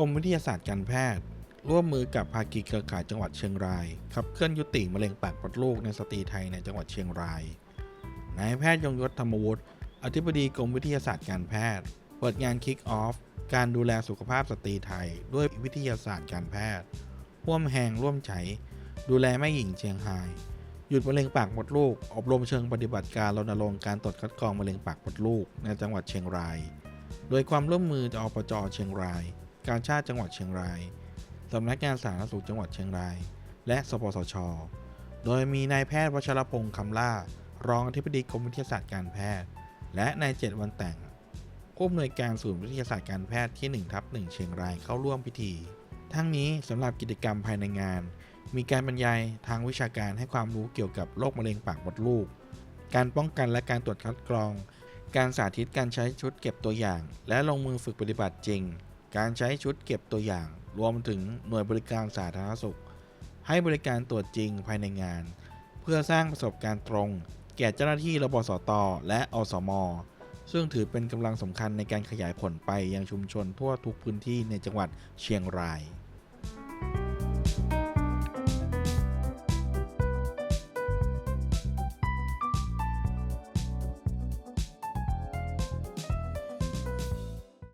กรมวิทยาศาสตร์การแพทย์ ร่วมมือกับภาคีเครือข่ายจังหวัดเชียงรายขับเคลื่อนยุติมะเร็งปากมดลูกในสตรีไทยในจังหวัดเชียงรายนายแพทย์ยงยศธรรมวุฒิอธิบดีกรมวิทยาศาสตร์การแพทย์ เปิดงาน Kick Off การดูแลสุขภาพสตรีไทย ด้วยวิทยาศาสตร์การแพทย์ร่วมแหงร่วมใจดูแลแม่หญิงเชียงราย หยุดมะเร็งปากมดลูก อบรมเชิงปฏิบัติการรณรงค์การตรวจคัดกรองมะเร็งปากมดลูกในจังหวัดเชียงราย โดยความร่วมมือจากอปจเชียงราย การชาติจังหวัดเชียงรายสำนักงานสาธารณสุขจังหวัดเชียงราย และสปสช โดยมีนายแพทย์วัชรพงศ์คำล่า รองอธิบดีกรมวิทยาศาสตร์การแพทย์ และนายเจ็ดวันแต่งผู้อำนวยการศูนย์วิทยาศาสตร์การแพทย์ที่1ทับ1เชียงรายเข้าร่วมพิธี ทั้งนี้สำหรับกิจกรรมภายในงาน มีการบรรยายทางวิชาการให้ความรู้เกี่ยวกับโรคมะเร็งปากมดลูก การป้องกันและการตรวจคัดกรอง การสาธิตการใช้ชุดเก็บตัวอย่าง และลงมือฝึกปฏิบัติจริง การใช้ชุดเก็บตัวอย่าง รวมถึงหน่วยบริการสาธารณสุข ให้บริการตรวจจริงภายในงาน เพื่อสร้างประสบการณ์ตรง แก่เจ้าหน้าที่รบสตและอสม ซึ่งถือเป็นกำลังสำคัญในการขยายผลไปยังชุมชนทั่วทุกพื้นที่ในจังหวัดเชียงราย